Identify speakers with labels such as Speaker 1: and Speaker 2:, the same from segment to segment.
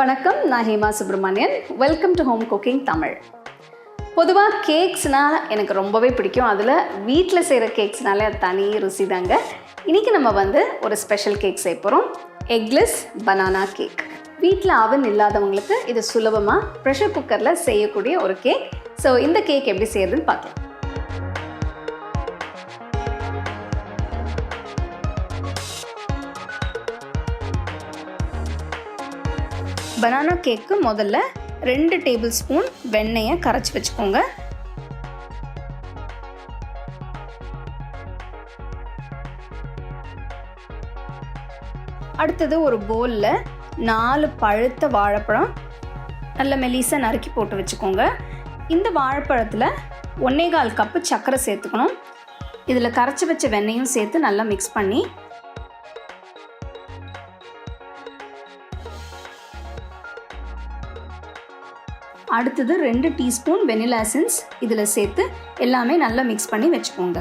Speaker 1: வணக்கம் நான் Hema Subramanian welcome to home cooking Tamil. பொதுவாக கேக்ஸ்னால் எனக்கு ரொம்பவே பிடிக்கும். அதில் வீட்டில் செய்கிற கேக்ஸ்னாலே அது தனி ருசி தாங்க. இன்றைக்கி நம்ம வந்து ஒரு ஸ்பெஷல் கேக் செய்ய போகிறோம் எக்லெஸ் பனானா கேக் வீட்டில் அவன் இல்லாதவங்களுக்கு இது சுலபமாக ப்ரெஷர் குக்கரில் செய்யக்கூடிய ஒரு கேக் ஸோ இந்த கேக் எப்படி செய்யறதுன்னு பார்க்கலாம். பனானா கேக்கு முதல்ல ரெண்டு டேபிள் ஸ்பூன் வெண்ணெயை கரைச்சி வச்சுக்கோங்க. அடுத்தது ஒரு போலில் நாலு பழுத்த வாழைப்பழம் நல்ல மெலிசாக நறுக்கி போட்டு வச்சுக்கோங்க. இந்த வாழைப்பழத்தில் ஒன்னே கால் கப்பு சர்க்கரை சேர்த்துக்கணும். இதில் கரைச்சி வச்ச வெண்ணெயும் சேர்த்து நல்லா மிக்ஸ் பண்ணி அடுத்தது ரெண்டு டீஸ்பூன் வெனிலா எசன்ஸ் இதில் சேர்த்து எல்லாமே நல்லா மிக்ஸ் பண்ணி வச்சுக்கோங்க.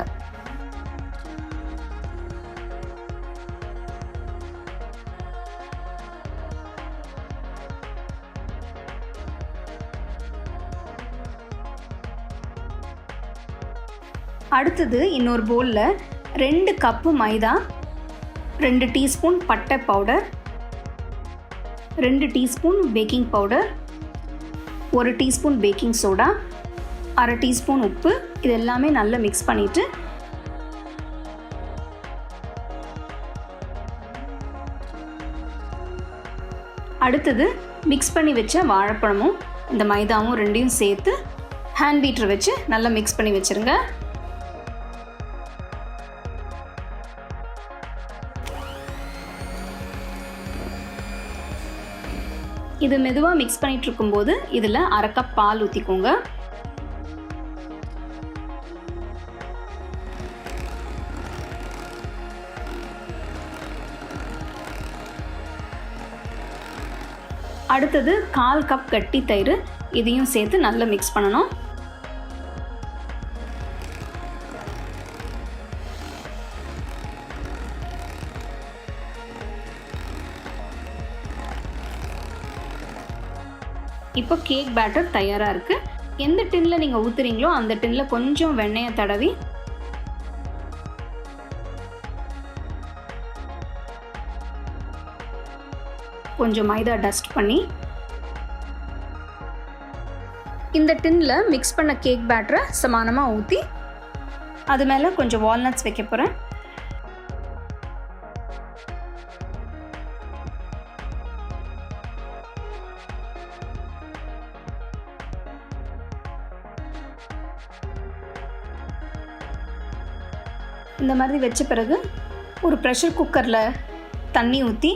Speaker 1: அடுத்தது இன்னொரு பவுலில் ரெண்டு கப்பு மைதா ரெண்டு டீஸ்பூன் பட்டை பவுடர் ரெண்டு டீஸ்பூன் பேக்கிங் பவுடர் ஒரு டீஸ்பூன் பேக்கிங் சோடா அரை டீஸ்பூன் உப்பு இது எல்லாமே நல்லா மிக்ஸ் பண்ணிவிட்டு அடுத்தது மிக்ஸ் பண்ணி வச்ச வாழைப்பழமும் இந்த மைதாவும் ரெண்டையும் சேர்த்து ஹேண்ட் பீட்டர் வச்சு நல்லா மிக்ஸ் பண்ணி வச்சுருங்க. இது மெதுவாக மிக்ஸ் பண்ணிட்டு இருக்கும்போது இதில் அரை கப் பால் ஊற்றிக்கோங்க அடுத்தது கால் கப் கட்டி தயிர் இதையும் சேர்த்து நல்லா மிக்ஸ் பண்ணணும். இப்போ கேக் பேட்டர் தயாராக இருக்குது எந்த டின்னில் நீங்கள் ஊற்றுறீங்களோ அந்த டின்னில் கொஞ்சம் வெண்ணெயை தடவி கொஞ்சம் மைதா டஸ்ட் பண்ணி இந்த டின்னில் மிக்ஸ் பண்ண கேக் பேட்டரை சமானமாக ஊற்றி அது மேலே கொஞ்சம் வால்நட்ஸ் வைக்க போகிறேன் இந்த மாதிரி வச்ச பிறகு ஒரு ப்ரெஷர் குக்கரில் தண்ணி ஊற்றி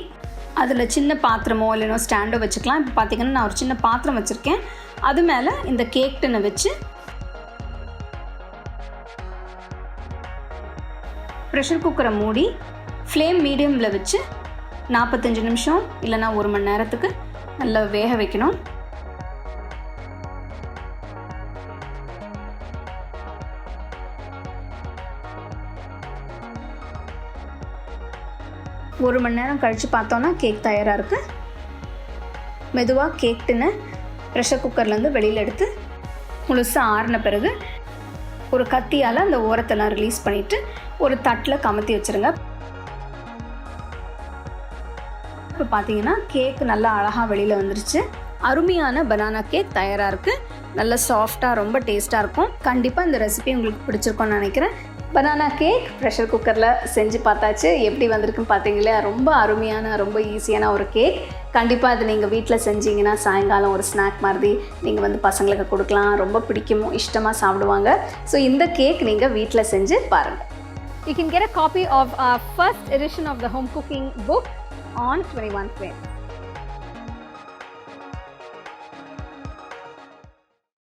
Speaker 1: அதில் சின்ன பாத்திரமோ இல்லைனோ ஸ்டாண்டோ வச்சுக்கலாம். இப்போ பார்த்தீங்கன்னா நான் ஒரு சின்ன பாத்திரம் வச்சுருக்கேன். அது மேலே இந்த கேக் டின்னை வச்சு ப்ரெஷர் குக்கரை மூடி ஃப்ளேம் மீடியமில் வச்சு நாற்பத்தஞ்சு நிமிஷம் இல்லைனா ஒரு மணி நேரத்துக்கு நல்லா வேக வைக்கணும். ஒரு மணி நேரம் கழித்து பார்த்தோன்னா கேக் தயாராக இருக்குது மெதுவாக கேக் டின்னை ப்ரெஷர் குக்கர்லேருந்து வெளியில் எடுத்து முழுசாக ஆறின பிறகு ஒரு கத்தியால் அந்த ஓரத்தெல்லாம் ரிலீஸ் பண்ணிவிட்டு ஒரு தட்டில் கமத்தி வச்சுருங்க. இப்போ பார்த்தீங்கன்னா கேக் நல்லா அழகாக வெளியில் வந்துருச்சு. அருமையான பனானா கேக் தயாராக இருக்குது நல்ல சாஃப்டாக ரொம்ப டேஸ்ட்டாக இருக்கும். கண்டிப்பாக இந்த ரெசிபி உங்களுக்கு பிடிச்சிருக்கோன்னு நினைக்கிறேன். பனானா கேக் ப்ரெஷர் குக்கரில் செஞ்சு பார்த்தாச்சு. எப்படி வந்திருக்குன்னு பார்த்தீங்களா? ரொம்ப அருமையான ரொம்ப ஈஸியான ஒரு கேக் கண்டிப்பாக அது நீங்கள் வீட்டில் செஞ்சீங்கன்னா சாயங்காலம் ஒரு ஸ்நாக் மாதிரி நீங்கள் வந்து பசங்களுக்கு கொடுக்கலாம். ரொம்ப பிடிக்குமோ இஷ்டமாக சாப்பிடுவாங்க. ஸோ இந்த கேக் நீங்கள் வீட்டில் செஞ்சு பாருங்கள்
Speaker 2: you can get a copy of first edition of the home cooking book on twenty one fan